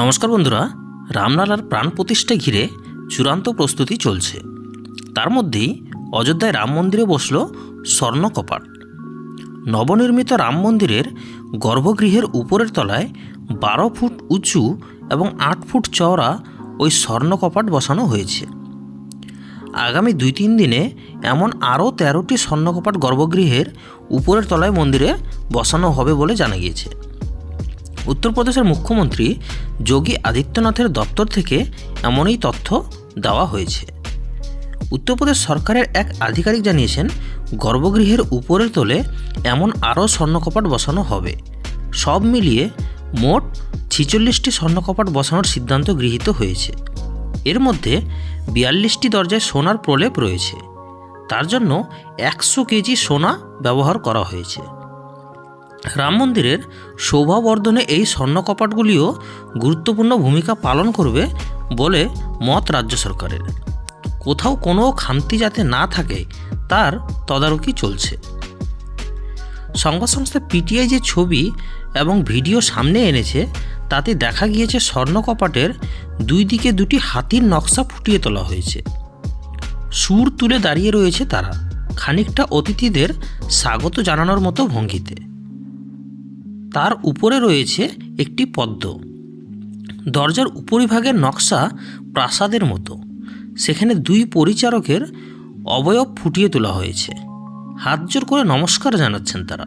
নমস্কার বন্ধুরা, রামলালার প্রাণ প্রতিষ্ঠা ঘিরে চূড়ান্ত প্রস্তুতি চলছে। তার মধ্যেই অযোধ্যায় রাম মন্দিরে বসল স্বর্ণ কপাট নবনির্মিত রাম মন্দিরের গর্ভগৃহের উপরের তলায় বারো ফুট উঁচু এবং আট ফুট চওড়া ওই স্বর্ণ কপাট বসানো হয়েছে। আগামী দুই তিন দিনে এমন আরও তেরোটি স্বর্ণকপাট গর্ভগৃহের উপরের তলায় মন্দিরে বসানো হবে বলে জানা গিয়েছে। উত্তরপ্রদেশের মুখ্যমন্ত্রী যোগী আদিত্যনাথের দপ্তর থেকে এমনই তথ্য দেওয়া হয়েছে। উত্তরপ্রদেশ সরকারের এক আধিকারিক জানিয়েছেন, গর্ভগৃহের উপরের তলে এমন আরও স্বর্ণকপাট বসানো হবে। সব মিলিয়ে মোট ছিচল্লিশটি স্বর্ণকপাট বসানোর সিদ্ধান্ত গৃহীত হয়েছে। এর মধ্যে বিয়াল্লিশটি দরজায় সোনার প্রলেপ রয়েছে। তার জন্য একশো কেজি সোনা ব্যবহার করা হয়েছে। রাম মন্দিরের শোভাবর্ধনে এই স্বর্ণকপাটগুলিও গুরুত্বপূর্ণ ভূমিকা পালন করবে বলে মত রাজ্য সরকারের। কোথাও কোনো খামতি যাতে না থাকে, তার তদারকি চলছে। সংবাদ সংস্থা পিটিআই যে ছবি এবং ভিডিও সামনে এনেছে, তাতে দেখা গিয়েছে স্বর্ণকপাটের দুই দিকে দুটি হাতির নকশা ফুটিয়ে তোলা হয়েছে। সুর তুলে দাঁড়িয়ে রয়েছে তারা। খানিকটা অতিথিদের স্বাগত জানানোর মতো ভঙ্গিতে। তার উপরে রয়েছে একটি পদ্ম। দরজার উপরিভাগের নকশা প্রাসাদের মতো। সেখানে দুই পরিচারকের অবয়ব ফুটিয়ে তোলা হয়েছে। হাত জোর করে নমস্কার জানাচ্ছেন তারা।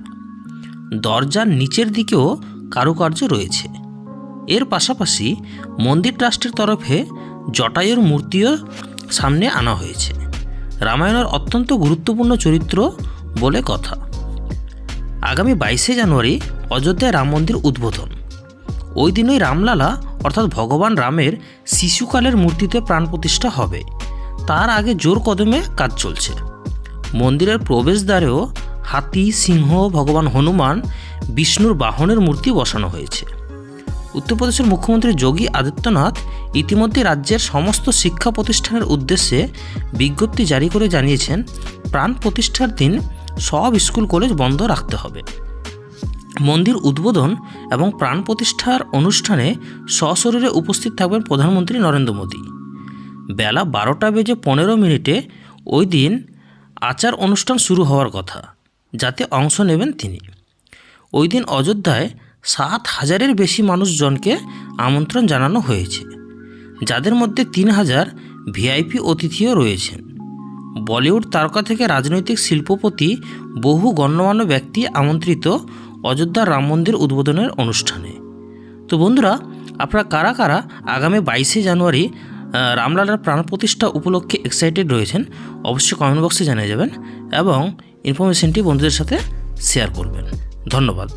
দরজার নিচের দিকেও কারুকার্য রয়েছে। এর পাশাপাশি মন্দির ট্রাস্টের তরফে জটায়ুর মূর্তিও সামনে আনা হয়েছে। রামায়ণের অত্যন্ত গুরুত্বপূর্ণ চরিত্র বলে কথা। আগামী বাইশে জানুয়ারি অযোধ্যায় রাম মন্দির উদ্বোধন। ওই দিনই রামলালা, অর্থাৎ ভগবান রামের শিশুকালের মূর্তিতে প্রাণ প্রতিষ্ঠা হবে। তার আগে জোর কদমে কাজ চলছে। মন্দিরের প্রবেশদ্বারেও হাতি, সিংহ, ভগবান হনুমান, বিষ্ণুর বাহনের মূর্তি বসানো হয়েছে। উত্তরপ্রদেশের মুখ্যমন্ত্রী যোগী আদিত্যনাথ ইতিমধ্যে রাজ্যের সমস্ত শিক্ষা প্রতিষ্ঠানের উদ্দেশ্যে বিজ্ঞপ্তি জারি করে জানিয়েছেন, প্রাণ প্রতিষ্ঠার দিন সব স্কুল কলেজ বন্ধ রাখতে হবে। মন্দির উদ্বোধন এবং প্রাণ প্রতিষ্ঠার অনুষ্ঠানে সশরীরে উপস্থিত থাকবেন প্রধানমন্ত্রী নরেন্দ্র মোদী। বেলা বারোটা বেজে পনেরো মিনিটে ওই দিন আচার অনুষ্ঠান শুরু হওয়ার কথা, যাতে অংশ নেবেন তিনি। ওই দিন অযোধ্যায় সাত হাজারের বেশি মানুষজনকে আমন্ত্রণ জানানো হয়েছে, যাদের মধ্যে তিন হাজার ভিআইপি অতিথিও রয়েছেন। বলিউড তারকা থেকে রাজনৈতিক শিল্পপতি, বহু গণ্যমান্য ব্যক্তি আমন্ত্রিত অযোধ্যার রাম মন্দির উদ্বোধনের অনুষ্ঠানে। তো বন্ধুরা, আপনারা কারা কারা আগামী বাইশে জানুয়ারি রামলালার প্রাণ প্রতিষ্ঠা উপলক্ষে এক্সাইটেড রয়েছেন, অবশ্যই কমেন্ট বক্সে জানিয়ে যাবেন এবং ইনফরমেশনটি বন্ধুদের সাথে শেয়ার করবেন। ধন্যবাদ।